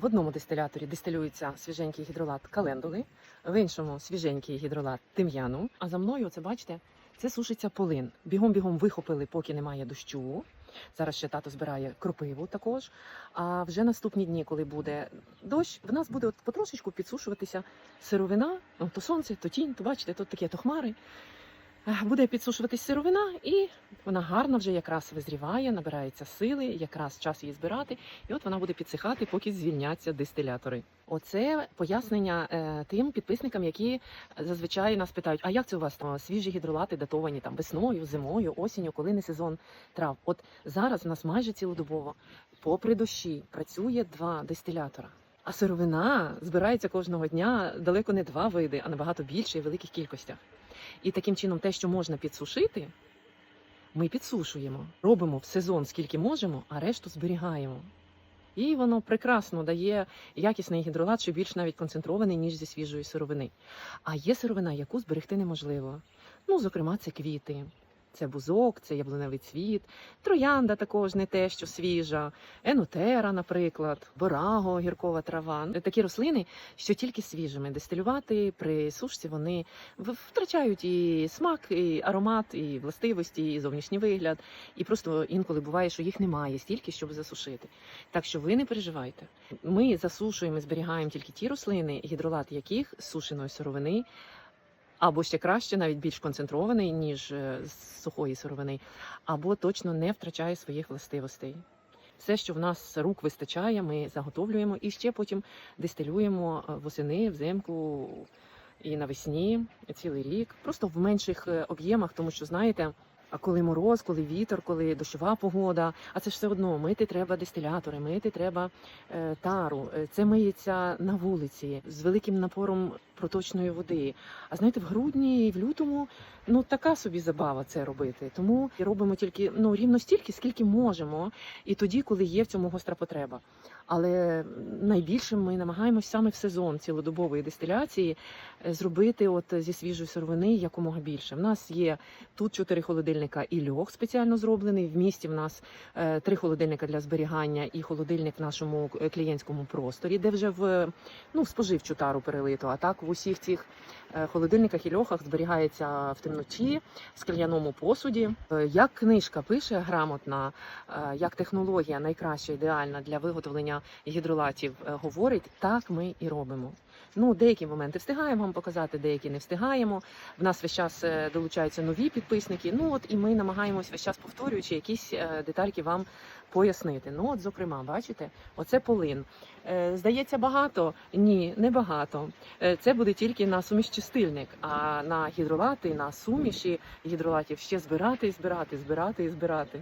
В одному дистиляторі дистилюється свіженький гідролат календули, в іншому свіженький гідролат тим'яну. А за мною, це бачите, це сушиться полин. Бігом-бігом вихопили, поки немає дощу. Зараз ще тато збирає кропиву також. А вже наступні дні, коли буде дощ, в нас буде от потрошечку підсушуватися сировина, ну, то сонце, то тінь, то бачите, тут таке, то хмари. Е, Буде підсушуватись сировина, і вона гарно вже якраз визріває, набирається сили, якраз час її збирати, і от вона буде підсихати, поки звільняться дистилятори. Оце пояснення е, тим підписникам, які зазвичай нас питають: а як це у вас там свіжі гідролати датовані там весною, зимою, осінню, коли не сезон трав? От зараз у нас майже цілодобово, попри дощі, працює два дистилятора. А сировина збирається кожного дня далеко не два види, а набагато більше і в великих кількостях. І таким чином, те, що можна підсушити, ми підсушуємо, робимо в сезон скільки можемо, а решту зберігаємо. І воно прекрасно дає якісний гідролат, що більш навіть концентрований, ніж зі свіжої сировини. А є сировина, яку зберегти неможливо. Ну, зокрема, це квіти. Це бузок, це яблуневий цвіт, троянда також не те, що свіжа, енотера, наприклад, бораго, гіркова трава. Такі рослини, що тільки свіжими дистилювати при сушці вони втрачають і смак, і аромат, і властивості, і зовнішній вигляд. І просто інколи буває, що їх немає стільки, щоб засушити. Так що ви не переживайте. Ми засушуємо і зберігаємо тільки ті рослини, гідролат яких сушеної сировини. Або ще краще, навіть більш концентрований, ніж е, з сухої сировини, або точно не втрачає своїх властивостей. Все, що в нас рук вистачає, ми заготовлюємо і ще потім дистилюємо е, восени, взимку і навесні цілий рік, просто в менших е, об'ємах, тому що знаєте. А коли мороз, коли вітер, коли дощова погода, а це ж все одно мити треба дистилятори, мити треба е, тару. Е, Це миється на вулиці з великим напором проточної води. А знаєте, в грудні і в лютому ну така собі забава це робити. Тому робимо тільки ну рівно стільки, скільки можемо, і тоді, коли є в цьому гостра потреба. Але найбільше ми намагаємось саме в сезон цілодобової дистиляції е, зробити от зі свіжої сировини якомога більше. В нас є тут чотири холодильника і льох спеціально зроблений. В місті в нас е, три холодильника для зберігання і холодильник в нашому е, клієнтському просторі, де вже в ну в споживчу тару перелито. А так в усіх цих холодильниках і льохах зберігається в темноті, скляному посуді. Як книжка пише грамотна, як технологія найкраща, ідеальна для виготовлення гідролатів е, говорить, так ми і робимо. Ну, деякі моменти встигаємо вам показати, деякі не встигаємо. В нас весь час е, долучаються нові підписники. Ну от і ми намагаємось весь час повторюючи якісь е, детальки вам пояснити. Ну, от, зокрема, бачите, оце полин. Здається, багато? Ні, не багато. Це буде тільки на суміш чистильник, а на гідролати, на суміші гідролатів ще збирати і збирати, збирати і збирати.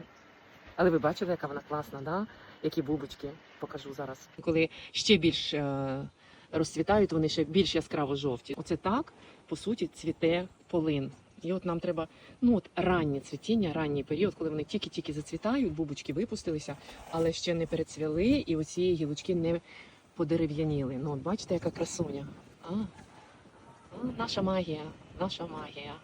Але ви бачили, яка вона класна, да? Які бубочки покажу зараз. Коли ще більш е, розцвітають, вони ще більш яскраво жовті. Оце так, по суті, цвіте полин. І от нам треба ну от раннє цвітіння, ранній період, коли вони тільки-тільки зацвітають, бубочки випустилися, але ще не перецвіли, і оці гілочки не подерев'яніли. Ну, от бачите, яка красуня. А? Наша магія, наша магія.